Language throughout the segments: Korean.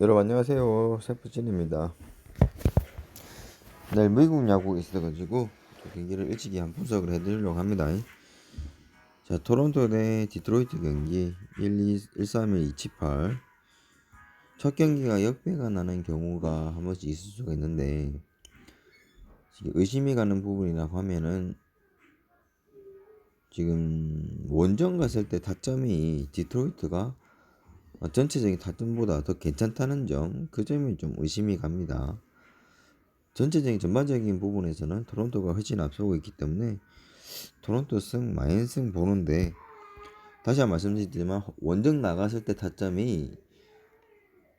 여러분 안녕하세요. 세프진입니다. 내일 미국 야구가 있어가지고 저 경기를 일찍이 한 분석을 해드리려고 합니다. 자 토론토 대 디트로이트 경기 1, 2, 1, 3, 1, 2, 7, 8. 첫 경기가 역배가 나는 경우가 한 번씩 있을 수가 있는데 지금 의심이 가는 부분이라고 하면은 지금 원정 갔을 때 타점이 디트로이트가 어, 전체적인 타점보다 더 괜찮다는 점, 그 점이 좀 의심이 갑니다. 전체적인 전반적인 부분에서는 토론토가 훨씬 앞서고 있기 때문에 토론토 승, 마인 승 보는데 다시 한 번 말씀드리지만 원정 나갔을 때 타점이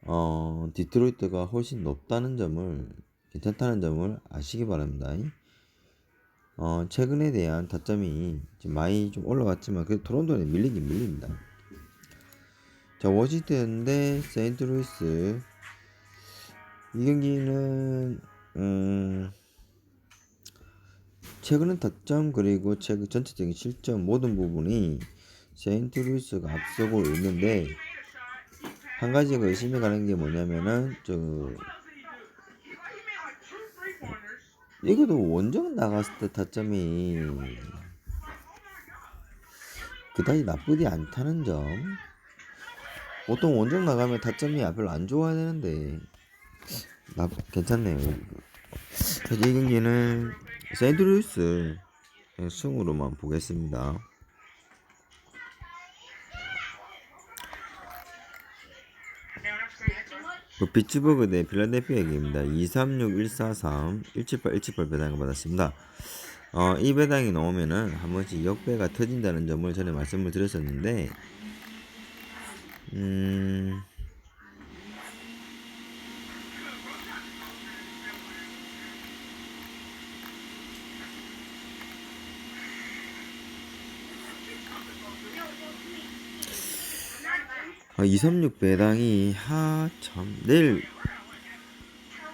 어, 디트로이트가 훨씬 높다는 점을 괜찮다는 점을 아시기 바랍니다. 어, 최근에 대한 타점이 지금 많이 좀 올라갔지만 그 토론토는 밀리긴 밀립니다. 자 워싱턴 대 세인트루이스. 이 경기는 음 최근은 득점 그리고 최근 전체적인 실점 모든 부분이 세인트루이스가 앞서고 있는데 한 가지가 의심이 가는 게 뭐냐면은 저 이것도 원정 나갔을 때 타점이 그다지 나쁘지 않다는 점 보통 원정 나가면 타점이 별로 안 좋아야 되는데 나 괜찮네요. 이 경기는 세인트루이스 승으로만 보겠습니다. 그 피츠버그 대 필라델피아 경기입니다. 236, 143, 178, 178 배당을 받았습니다. 어, 이 배당이 나오면은 한 번씩 역배가 터진다는 점을 전에 말씀을 드렸었는데 음. 아, 236 배당이 하 참 내일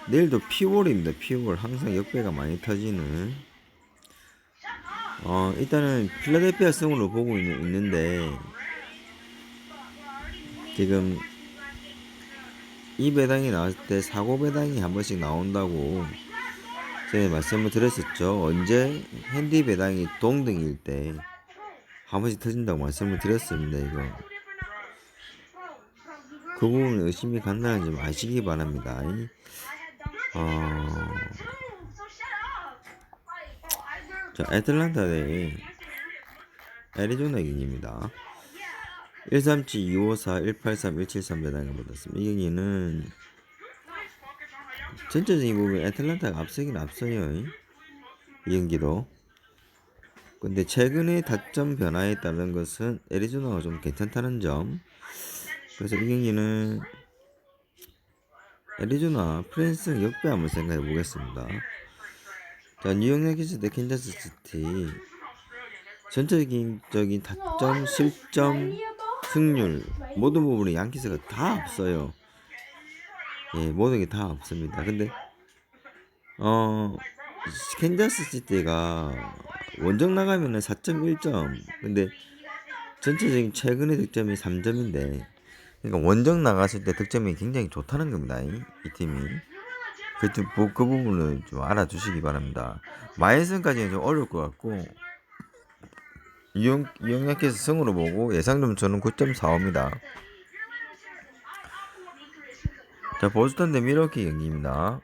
내일도 피월입니다. 피월 항상 역배가 많이 터지는 어 일단은 필라델피아 승으로 보고 있는, 있는데 지금 이 배당이 나왔을 때 사고 배당이 한 번씩 나온다고 전에 말씀을 드렸었죠. 언제 핸디 배당이 동등일 때 한 번씩 터진다고 말씀을 드렸습니다. 이거 그 부분 의심이 간다는 점 아시기 바랍니다. 어... 자, 애틀란타 대 애리조나 경기입니다. 137, 254, 183, 173 배당을 받았습니다. 이 경기는 전체적인 부분 애틀란타가 앞서긴 앞서요. 이 경기도. 근데 최근에 다점 변화에 따른 것은 애리조나가 좀 괜찮다는 점. 그래서 이 경기는 애리조나 프랜스 역배 한번 생각해 보겠습니다. 자, 뉴욕 양키스 대 캔자스 시티. 전체적인 적인 다점, 실점, 승률 모든 부분이 양키스가 다 앞서요. 예, 모든 게다 앞섭니다. 근데 어 캔자스 시티가 원정 나가면은 4.1점. 근데 전체적인 최근의 득점이 3점인데 그러니까 원정 나갔을 때 득점이 굉장히 좋다는 겁니다. 이, 이 팀이. 그, 그, 그 부분을 좀 알아주시기 바랍니다. 마이슨까지는 좀 어려울 것 같고 이용, 이용약해서 승으로 보고 예상점 저는 9.45입니다. 자, 보스턴 대 미러키 경기입니다.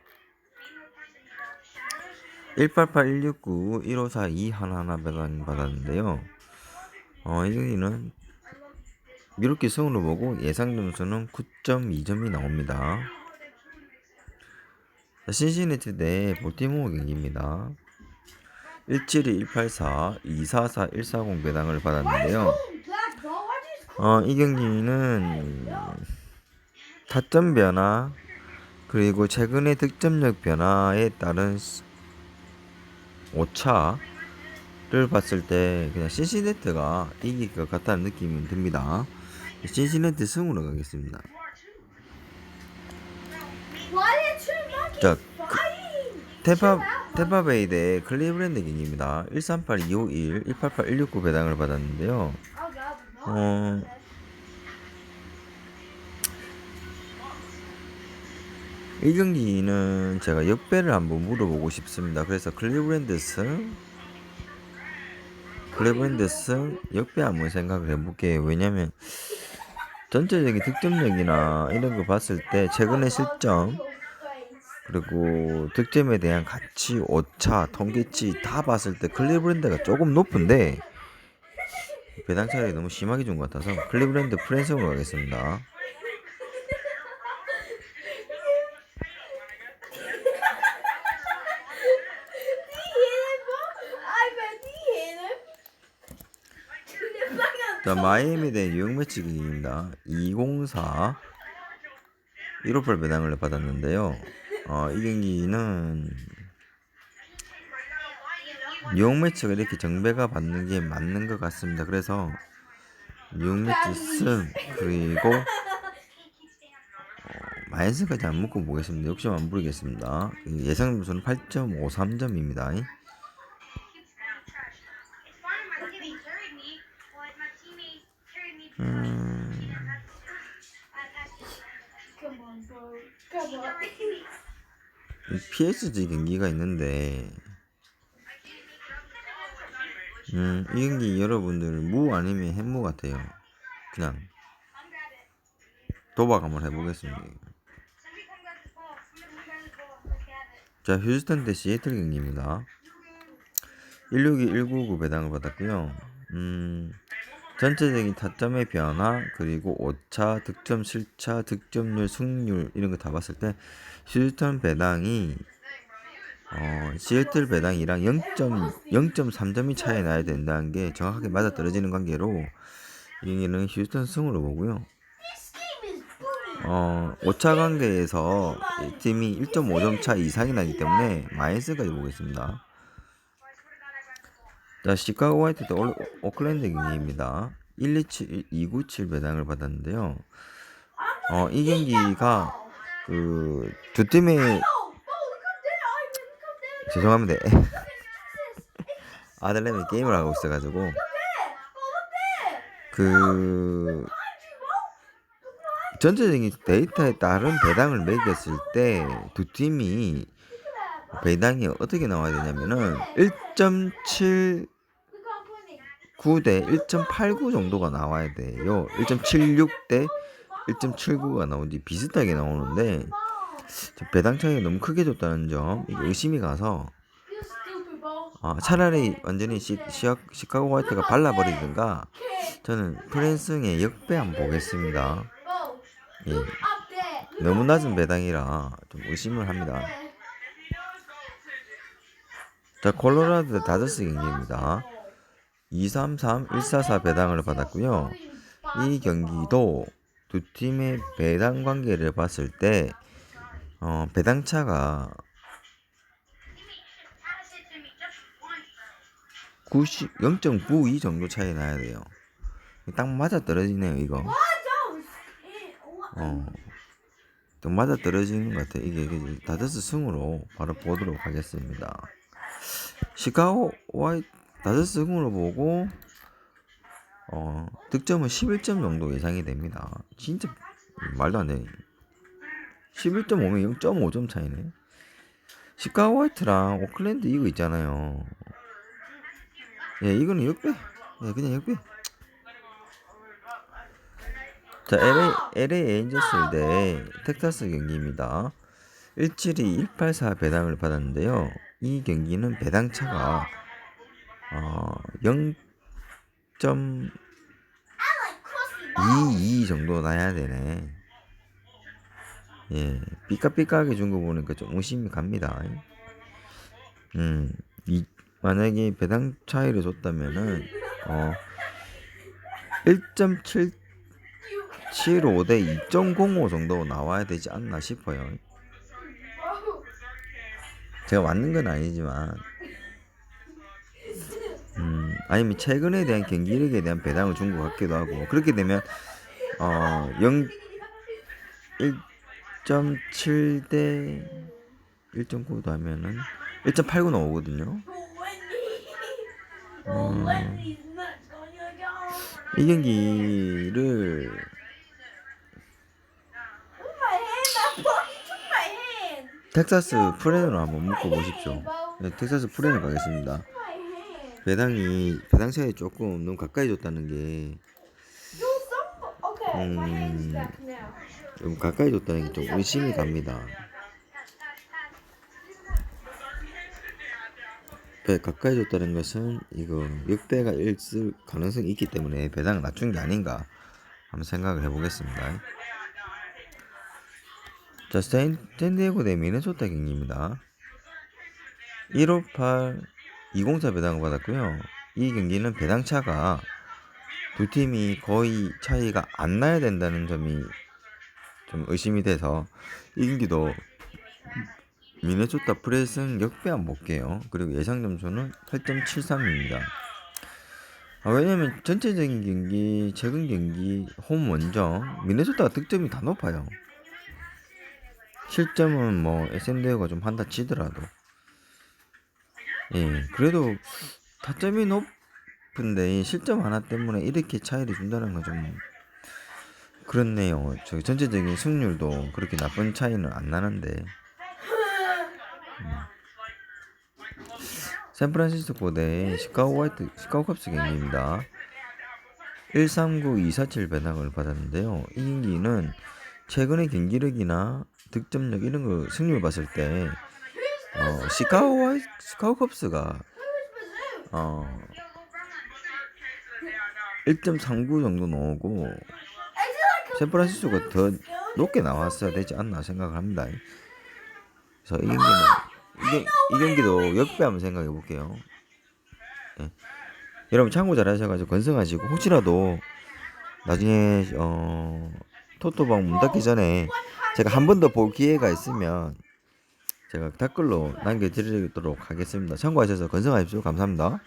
188, 169, 1542 하나하나 배당 받았는데요. 어, 이 경기는 미러키 승으로 보고 예상 점수는 9.2점이 나옵니다. 자, 신시내티 대 볼티모어 경기입니다. 172, 184, 244, 140 배당을 받았는데요. 어, 이 경기는 타점 변화 그리고 최근의 득점력 변화에 따른 오차를 봤을 때 그냥 신시네트가 이길 것 같다는 느낌이 듭니다. 신시네트 승으로 가겠습니다. 자, 그, 테파 테파베이 대 클리브랜드 경기입니다. 138, 251, 188, 169 배당을 받았는데요. 어, 이 경기는 제가 역배를 한번 물어보고 싶습니다. 그래서 클리브랜드스 클리브랜드스 역배 한번 생각을 해볼게요. 왜냐면 전체적인 득점력이나 이런 거 봤을 때 최근의 실점 그리고 득점에 대한 가치, 오차, 통계치 다 봤을 때 클리브랜드가 조금 높은데 배당 차이가 너무 심하게 준 것 같아서 클리브랜드 프랜스으로 가겠습니다. 자, 마이애미 대 뉴욕 매치 경기입니다. 204 158 배당을 받았는데요. 어, 이 경기는 뉴욕 매치가 이렇게 정배가 받는 게 맞는 것 같습니다. 그래서 뉴욕 매치 승 그리고 어, 마이너스까지 안 묶어 보겠습니다. 욕심 안 부리겠습니다. 예상 점수는 8.53점입니다. 음, PSG 경기가 있는데 음, 이 경기 여러분들 무 아니면 햄무 같아요. 그냥 도박 한번 해보겠습니다. 자, 휴스턴 대 시애틀 경기입니다. 162, 199 배당을 받았고요. 음, 전체적인 타점의 변화, 그리고 오차, 득점 실차, 득점률, 승률 이런 거 다 봤을 때 휴스턴 배당이 어, 시애틀 배당이랑 0.0.3점이 차이 나야 된다는 게 정확하게 맞아 떨어지는 관계로 이 경기는 휴스턴 승으로 보고요. 어, 오차 관계에서 이 팀이 1.5점 차 이상이 나기 때문에 마이너스까지 보겠습니다. 자, 시카고 화이트 대 올- 오클랜드 경기입니다. 127, 297 배당을 받았는데요. 어, 이 경기가 그 두 팀의. 죄송합니다. 아들내미 게임을 하고 있어가지고. 그. 전체적인 데이터에 따른 배당을 매겼을 때 두 팀이 배당이 어떻게 나와야 되냐면은 1.79 Look how funny. 대1.89 정도가 나와야 돼요. 1.76대 1.79가 나오지 비슷하게 나오는데 배당 차이가 너무 크게 줬다는 점 의심이 가서. 어, 차라리 완전히 시, 시, 시카고 화이트가 발라버리든가. 저는 프랜스의 역배 한번 보겠습니다. 예, 너무 낮은. 배당이라 좀 의심을 합니다. 자, 콜로라도 다저스 경기입니다. 233, 144 배당을 받았고요. 이 경기도 두 팀의 배당 관계를 봤을 때 어, 배당 차가 90, 0.92 정도 차이 나야 돼요. 딱 맞아 떨어지네요, 이거. 어, 좀 맞아 떨어지는 것 같아요. 이게, 이게 다저스 승으로 바로 보도록 하겠습니다. 시카고 와이 다저스 승으로 보고 어, 득점은 11점 정도 예상이 됩니다. 진짜 말도 안 되네. 11.5면 0.5점 차이네. 시카고 화이트랑 오클랜드 이거 있잖아요. 예, 이거는 역배. 예, 그냥 역배. 자, LA, LA 에인저스 대 텍사스 경기입니다. 172, 184 배당을 받았는데요. 이 경기는 배당 차가 어, 0. I like crusty balls. 22 정도 나야 되네. 예, 삐까삐까하게 준 거 보니까 좀 의심이 갑니다. 음, 이, 만약에 배당 차이를 줬다면은, 어, 1.775 대 2.05 정도 나와야 되지 않나 싶어요. 제가 맞는 건 아니지만, 음, 아니면 최근에 대한 경기력에 대한 배당을 준 것 같기도 하고, 그렇게 되면, 어, 0, 1.7 대 1.9도 하면은 1.89 나오거든요. Dog. 이 경기를 텍사스 프렌으로 한번 묶어 보십시오. 네, 텍사스 프렌을 가겠습니다. 배당이 배당 차이 조금 너무 가까이 줬다는 게 음. 좀 가까이 줬다는 게 좀 의심이 갑니다. 배 가까이 줬다는 것은 이거 역배가 있을 가능성이 있기 때문에 배당을 낮춘 게 아닌가 한번 생각을 해보겠습니다. 자, 스탠- 샌디에고 대 미네소타 경기입니다. 158 204 배당을 받았고요. 이 경기는 배당 차가 두 팀이 거의 차이가 안 나야 된다는 점이 좀 의심이 돼서 이 경기도 미네소타 프레스는 역배 안 볼게요. 그리고 예상 점수는 8.73입니다. 아, 왜냐면 전체적인 경기, 최근 경기, 홈 원정, 미네소타가 득점이 다 높아요. 실점은 뭐 SND가 좀 한다 치더라도 예 그래도 타점이 높은데 이 실점 하나 때문에 이렇게 차이를 준다는 건 좀 그렇네요. 저 전체적인 승률도 그렇게 나쁜 차이는 안 나는데 음. 샌프란시스코 대 시카고 화이트 시카고 컵스 경기입니다. 139-247 배당을 받았는데요. 이 경기는 최근의 경기력이나 득점력 이런 거 승률 봤을 때 어, 시카고 시카고 컵스가 어 1.39 정도 나오고 샌프란시스코가 더 높게 나왔어야 되지 않나 생각을 합니다. 그래서 이 경기는 이, 경- 이 경기도 역배 한번 생각해 볼게요. 예. 여러분 참고 잘 하셔가지고 건승하시고 혹시라도 나중에 어 토토방 문 닫기 전에 제가 한 번 더 볼 기회가 있으면 제가 댓글로 남겨드리도록 하겠습니다. 참고하셔서 건승하십시오. 감사합니다.